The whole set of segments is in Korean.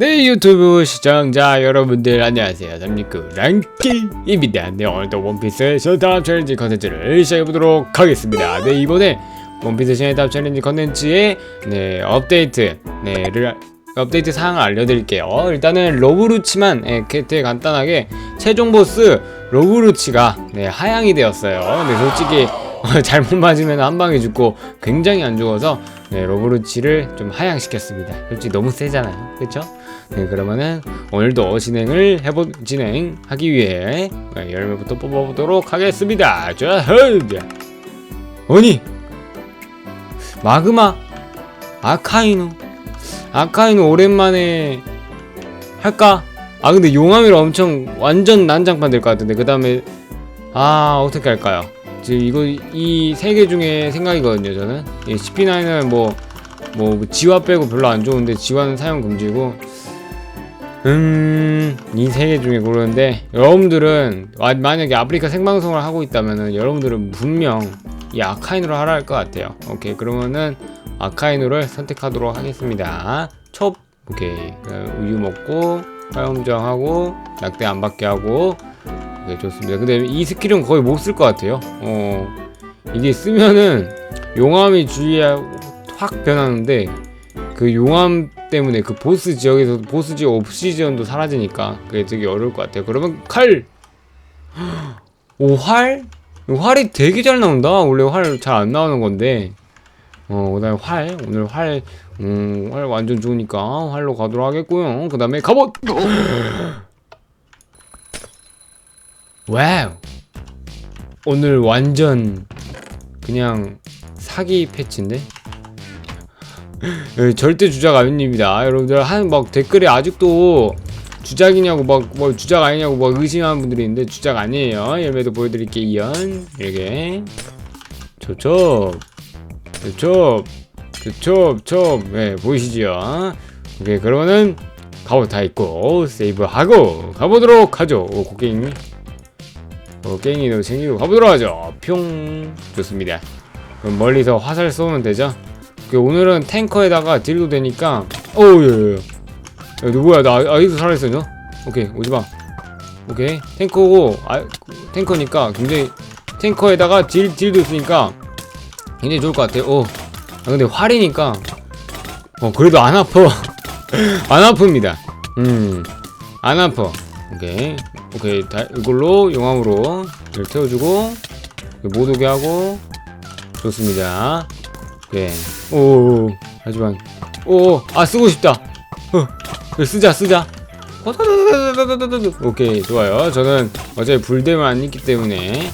네 유튜브 시청자 여러분들 안녕하세요 삼리크 랑키입니다 네 오늘도 원피스 셔탑 챌린지 컨텐츠를 시작해보도록 하겠습니다 네 이번에 원피스 셔탑 챌린지 컨텐츠의 네 업데이트 네를 업데이트 사항을 알려드릴게요 일단은 로브루치만 예, 되게 간단하게 최종 보스 로브루치가 네 하향이 되었어요 네 솔직히 어, 잘못 맞으면 한 방에 죽고 굉장히 안 죽어서 네, 로브루치를 좀 하향시켰습니다. 솔직히 너무 세잖아요. 그렇죠? 네, 그러면은 오늘도 진행을 해보 진행하기 위해 네, 열매부터 뽑아보도록 하겠습니다. 자, 자. 아니 마그마 아카이누 아카이누 오랜만에 할까? 아 근데 용암이라 엄청 완전 난장판 될 것 같은데 그 다음에 아 어떻게 할까요? 지금 이거 이 세 개 중에 생각이거든요 저는 이 CP9은 뭐, 뭐 지화 빼고 별로 안 좋은데 지화는 사용 금지고 음 이 세 개 중에 고르는데 여러분들은 와- 만약에 아프리카 생방송을 하고 있다면은 여러분들은 분명 이 아카이누를 하라 할 것 같아요 오케이 그러면은 아카이누를 선택하도록 하겠습니다 첩 오케이 그 우유 먹고 화염정하고 낙대 안 받게 하고 네, 좋습니다. 근데 이 스킬은 거의 못 쓸 것 같아요. 어, 이게 쓰면은 용암이 주위에 확 변하는데 그 용암 때문에 그 보스 지역에서 보스 지역 옵시전도 사라지니까 그게 되게 어려울 것 같아요. 그러면 칼! 오, 활? 활이 되게 잘 나온다. 원래 활 잘 안 나오는 건데. 어, 그 다음에 활. 오늘 활, 음, 활 완전 좋으니까 활로 가도록 하겠고요. 그 다음에 갑옷! 와우 오늘 완전 그냥 사기 패치인데 예, 절대 주작 아닙니다. 여러분들 한 막 댓글에 아직도 주작이냐고 막 뭐 주작 아니냐고 막 의심하는 분들이 있는데 주작 아니에요. 열매도 보여드릴게요 이렇게. 촉촉 촉촉 촉촉 촉 네, 보이시죠? 오케이 그러면은 갑옷 다 있고 세이브하고 가보도록 하죠. 오 고객님 어, 깽이도 챙기고 가보도록 하죠. 평 좋습니다. 그럼 멀리서 화살 쏘면 되죠. 그 오늘은 탱커에다가 딜도 되니까. 어우 예, 예. 야, 누구야? 나 아직도 살아있어 너? 오케이 오지마. 오케이. 탱커고 아, 탱커니까 굉장히 탱커에다가 딜, 딜도 있으니까 굉장히 좋을 것 같아요. 어. 아 근데 활이니까. 어 그래도 안 아파. 안 아픕니다. 음안 아파. 오케이. 오케이. 다, 이걸로 용암으로 를 태워주고 못 오게 하고 좋습니다 오케이 오. 하지만 오 아 쓰고 싶다. 어 쓰자 쓰자. 오케이 좋아요. 저는 어차피 불대만 안 있기 때문에.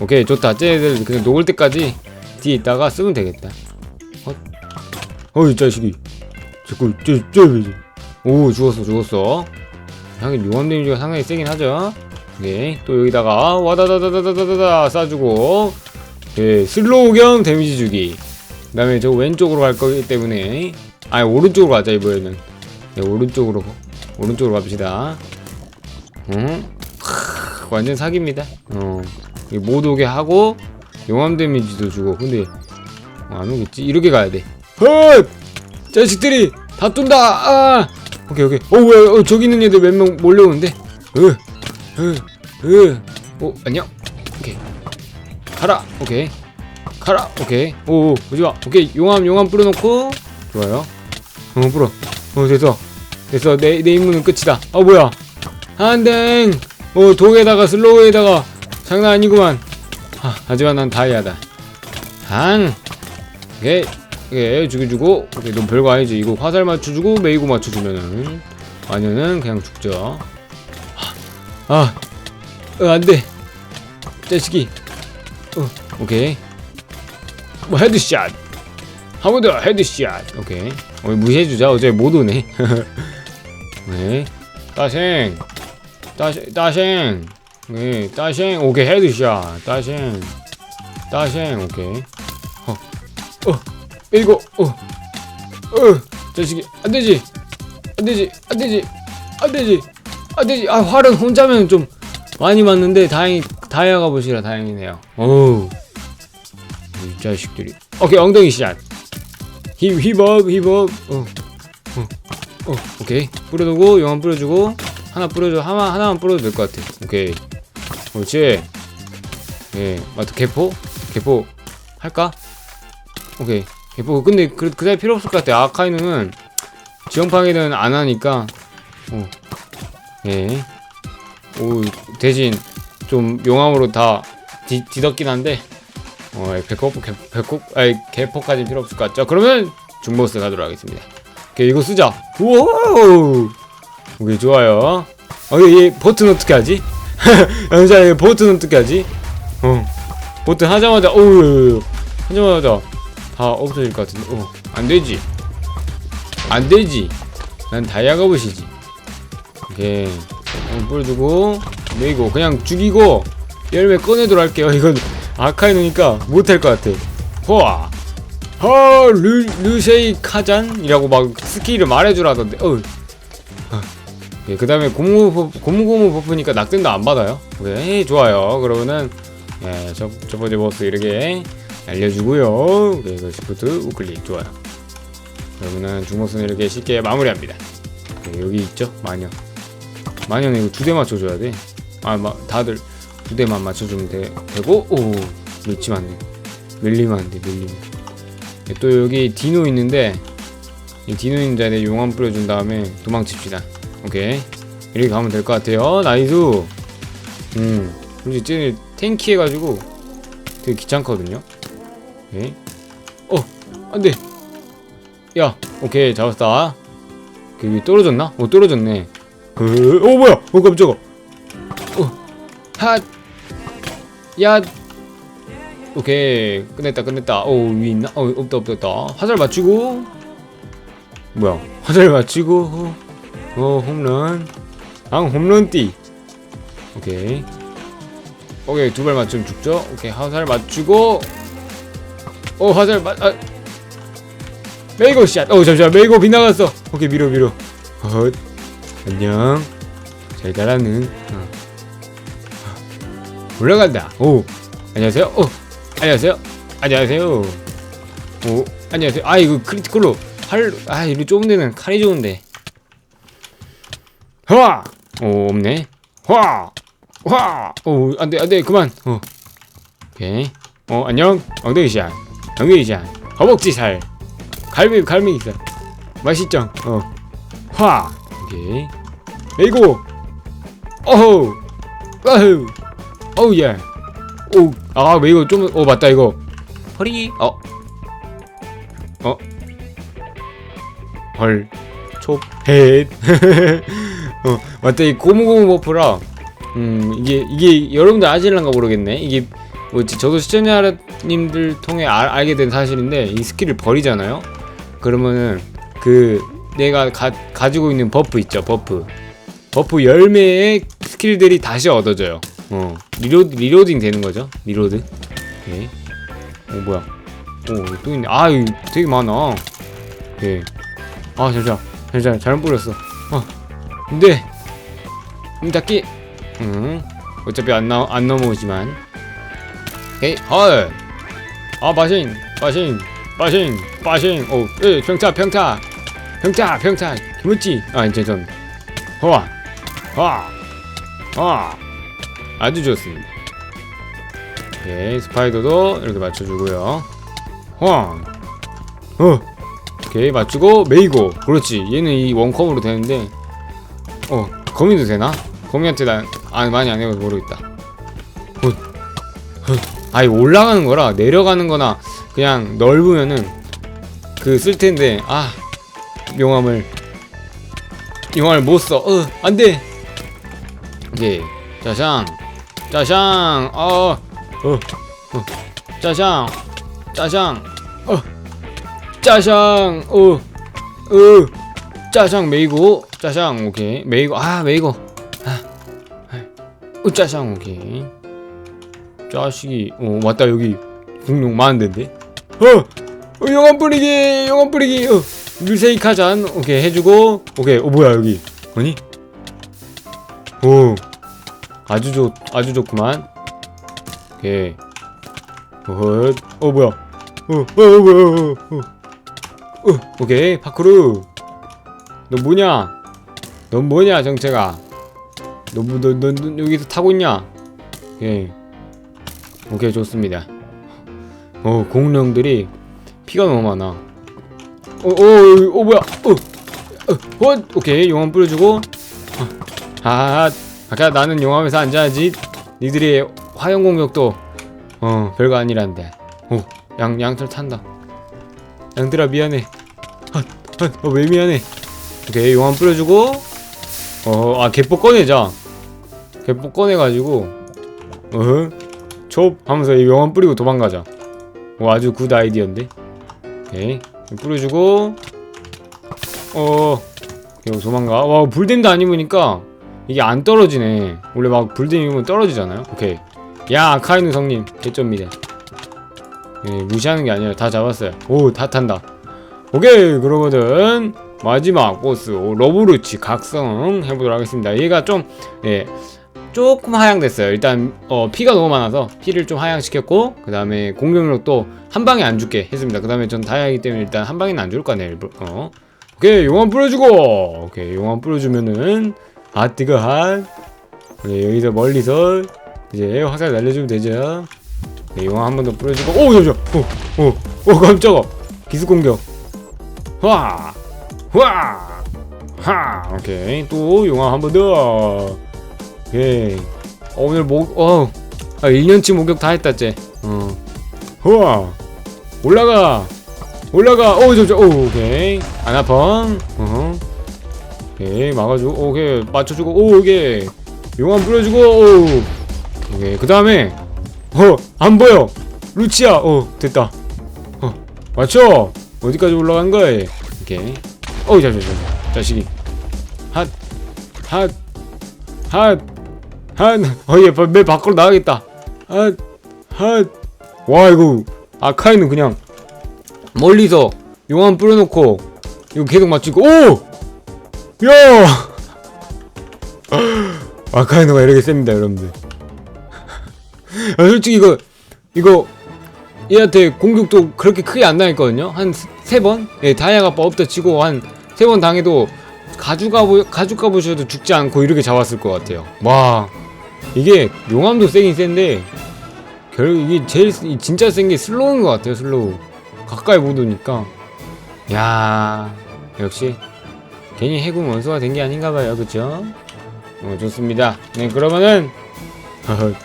오케이 좋다. 쟤들 그냥 녹을 때까지 뒤에 있다가 쓰면 되겠다. 어? 어이 자식이. 자꾸 쟤쟤 오 죽었어 죽었어. 향이 용암 데미지가 상당히 세긴 하죠. 네, 또 여기다가 와다다다다다다다 쏴주고, 예, 슬로우 겸 데미지 주기. 그 다음에 저 왼쪽으로 갈 거기 때문에, 아니, 오른쪽으로 가자, 이번에는. 네, 오른쪽으로, 오른쪽으로 갑시다. 응? 크, 완전 사기입니다. 어, 못 오게 하고, 용암 데미지도 주고, 근데, 어, 안 오겠지? 이렇게 가야 돼. 헛! 자식들이 다 쏜다! 아! 오케이 오케이 어 뭐야 어, 저기 있는 애들 몇 명 몰려오는데 으으으어 안녕 오케이 가라 오케이 가라. 오케이. 오 오지마. 오케이. 용암 용암 뿌려놓고. 좋아요. 어 뿌려. 어 됐어. 됐어. 내, 내 임무는 끝이다. 어 뭐야? 한댕 어 독에다가 슬로우에다가. 장난 아니구만. 하, 하지만 난 다이아다. 한 오케이 예, 죽여주고. 오케이 넌 별거 아니지. 이거 화살 맞춰주고 메이고 맞춰주면은. 마녀는 그냥 죽죠. 아 어, 안돼. 자식이. 어 오케이 뭐 헤드샷. 한번 더 헤드샷. 오케이. 어 무시해주자. 어차피 못 오네. 네. 따생 따생 네 따생 오케이 헤드샷. 따생 따생 오케이. 어어 이거 어, 어, 자식이 안 되지, 안 되지, 안 되지, 안 되지, 안 되지. 아 활은 혼자면 좀 많이 맞는데 다행히 다이아가 보시라 다행이네요. 어우, 이 자식들이. 오케이 엉덩이 샷. 힙 힙업 힙업. 어, 어. 어 오케이. 뿌려두고 용암 뿌려주고 하나 뿌려줘 하나 하나만 뿌려도 될 것 같아. 오케이. 그렇지. 예 맞다. 개포? 개포 할까? 오케이. 개포. 근데 그 그다지 필요 없을 것 같아. 아카이누는 지형파괴는 안 하니까. 오예오 대신 좀 용암으로 다 뒤, 뒤덮긴 한데 어 배꼽 개, 배꼽 아니 개포까지 필요 없을 것 같죠? 그러면 중보스 가도록 하겠습니다. 오케이 이거 쓰자. 우와 오케이 좋아요. 어, 얘 버튼 어떻게 하지? 영자 얘 버튼 어떻게 하지? 어 버튼 하자마자 어우 하자마자 다 없어질 것 같은데. 어 안 되지? 안 되지? 난 다이아 가 보시지? 오케이. 어, 뿌려주고 메이고 그냥 죽이고 열매 꺼내도록 할게요. 이건 아카이 노니까 못할 것 같아 호아 하 르, 르쉐이 카잔이라고 막 스킬을 말해주라던데 어 예, 그 다음에 고무고무 버프니까 낙된도 안 받아요. 오케이, 좋아요. 그러면은, 예, 첫, 첫 번째 보스 이렇게 알려주고요. 오케이, 이거 시프트 우클릭, 좋아요. 그러면은 중보스는 이렇게 쉽게 마무리합니다. 예, 여기 있죠? 마녀. 마녀는 이거 두 대 맞춰줘야 돼. 아, 마, 다들 두 대만 맞춰주면 돼, 되고, 오, 놓치면 안 돼. 밀리면 안 돼, 밀리면. 예, 또 여기 디노 있는데, 이 디노 있는 자리에 용암 뿌려준 다음에 도망칩시다. 오케이. 이렇게 가면 될 것 같아요. 나이스. 음 그리고 쟤네 탱키 해가지고 되게 귀찮거든요. 오케이 어 안돼. 야 오케이 잡았다. 그 여기 떨어졌나? 어 떨어졌네. 어, 어 뭐야? 어 깜짝아. 어 핫 야. 오케이. 끝냈다 끝냈다. 어위 있나? 어 없다 없다 없다. 화살 맞추고. 뭐야? 화살 맞추고. 어 홈런. 앙 홈런띠. 오케이. 오케이 두 발 맞추면 죽죠? 오케이 화살 맞추고. 어 화살 맞 아. 메이고 샷 어 잠시만. 메이고 빗나갔어. 오케이 밀어 밀어. 헛. 안녕. 잘 가라는. 어. 올라간다 오 안녕하세요 어 안녕하세요 안녕하세요 오 안녕하세요 아 이거 크리티컬로 활아 이리 좁은 데는 칼이 좋은데 화! 오 없네. 화! 화! 오 안 돼 안 돼 그만. 어. 오케이. 어 안녕. 엉덩이 샷. 엉덩이 샷. 허벅지 살. 갈비 갈매기 살. 맛있죠? 어. 화! 오케이. 메이고. 어호. 어후. 어우 예. 오. 아 메이고 좀어 맞다 이거. 허리. 어. 어. 헐. 촉헷. 어, 맞다 이 고무고무 버프라 음 이게 이게 여러분들 아실란가 모르겠네 이게 뭐지 저도 시청자님들 통해 알, 알게 된 사실인데 이 스킬을 버리잖아요 그러면은 그 내가 가, 가지고 있는 버프 있죠 버프 버프 열매의 스킬들이 다시 얻어져요 어. 리로, 리로딩 되는 거죠? 리로드? 오케이. 어 뭐야? 오또 있네. 아 이거 되게 많아. 오케이 아 잠시만 잠시만 잘못 뿌렸어. 어 근데 음 닫기. 음 어차피 안, 나, 안 넘어오지만. 에이 헐 아 마신 마신 마신 마신. 오 예 평타 평타. 평타 평타. 김치 아 이제 전 허와 허와 허와 아주 좋습니다. 오케이 스파이더도 이렇게 맞춰주고요. 허와 어. 오케이 맞추고 메이고. 그렇지. 얘는 이 원컴으로 되는데 어 거미도 되나? 거미한테 난 아, 많이 안 해봐서 모르겠다. 어, 어. 아 이거 올라가는 거라 내려가는 거나 그냥 넓으면은 그 쓸 텐데 아 용암을 용암을 못 써. 어 안 돼. 오케이. 짜샹 짜샹 어어. 어, 어. 짜샹 짜샹 어. 짜샹 어어. 짜샹 메이고 짜샹 오케이. 메이고 아 메이고. 아, 아. 어, 짜샹 오케이. 짜식이 어 맞다 여기. 공룡 많은 데인데. 어, 어 영암 뿌리기 영암 뿌리기. 어 뮤세이 카잔 오케이 해주고. 오케이 어 뭐야 여기. 아니? 오 아주 좋 아주 좋구만. 오케이. 어, 어 뭐야? 어, 어, 어, 뭐야, 어, 어, 어, 어, 오케이, 파크루. 너 뭐냐? 넌 뭐냐 정체가? 너, 뭐- 너, 너, 너 여기서 타고 있냐? 오케이. 오케이 좋습니다. 어 공룡들이 피가 너무 많아. 어어어 어, 어, 뭐야? 어, 어, 어 오케이 용암 뿌려주고. 아 아 까 나는 용암에서 앉아야지. 니들이 화염 공격도 어 별거 아니란데. 오양 양털 탄다. 양들아 미안해. 아, 아, 어, 왜 미안해? 오케이 용암 뿌려주고. 어아 개뽀 꺼내자. 개뽀 꺼내가지고. 어허 좁 하면서 이 용암 뿌리고 도망가자. 오 아주 굿 아이디어인데. 오케이 뿌려주고. 어 이거 도망가. 와 불댐도 안 입으니까 이게 안 떨어지네. 원래 막 입으면 떨어지잖아요? 오케이. 야 아카이누 성님. 개점이네 예, 무시하는 게 아니라 다 잡았어요. 오 다 탄다. 오케이 그러거든 마지막 보스 오, 러브루치 각성 해보도록 하겠습니다. 얘가 좀 예, 조금 하향됐어요. 일단 어, 피가 너무 많아서 피를 좀 하향시켰고 그 다음에 공격력도 한 방에 안 죽게 했습니다. 그 다음에 전 다이아기 때문에 일단 한 방에는 안 죽을 거 아니에요 일부- 어. 오케이 용암 뿌려주고! 오케이 용암 뿌려주면은 아 뜨거한 그래 여기서 멀리서 이제 화살 날려주면 되죠 네, 용암 한번 더 뿌려주고 오 잠시만 오오오 깜짝아 기습 공격 와 와! 하! 오케이. 또 용암 한 번 더. 오케이. 어, 오늘 목, 어. 아, 1년치 목욕 다 했다, 쟤. 어. 우와! 올라가! 올라가! 오, 저, 저, 오, 오케이. 안 아파. 어허. 오케이. 막아주고, 오케이. 맞춰주고, 오, 오케이. 용암 뿌려주고, 오. 오케이. 그 다음에, 어, 안 보여! 루치야! 어, 됐다. 어, 맞춰! 어디까지 올라간 거야? 얘? 오케이. 어우 잠시만 잠시만. 자식이 핫핫핫핫 어얘 매 밖으로 나가겠다 핫핫와 이거 아카이는 그냥 멀리서 용암 뿌려놓고 이거 계속 맞추고 오! 야! 아카이노가 이렇게 셉니다 여러분들 아, 솔직히 이거 이거 얘한테 공격도 그렇게 크게 안 당했거든요. 한 세 번? 예, 다이아가 없다 치고 한 세 번 당해도 가죽 가보 가죽 가보셔도 죽지 않고 이렇게 잡았을 것 같아요. 와 이게 용암도 세긴 센데 결국 이게 제일 진짜 센 게 슬로우인 것 같아요. 슬로우 가까이 못 오니까 야 역시 괜히 해군 원수가 된 게 아닌가 봐요. 그쵸? 어 좋습니다. 네 그러면은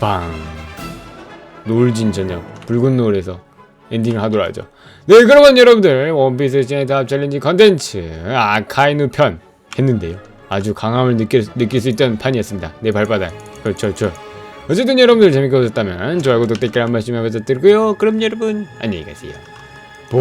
빵. 노을진 저녁. 붉은 노을에서 엔딩을 하도록 하죠. 네 그러면 여러분들 원피스 시즌의 다음 챌린지 컨텐츠 아카이누 편 했는데요. 아주 강함을 느낄, 느낄 수 있던 판이었습니다. 내 발바닥. 그렇죠 그렇죠. 어쨌든 여러분들 재밌게 보셨다면 좋아요 구독 댓글 한 번씩만 부탁드리고요. 그럼 여러분 안녕히 가세요. 보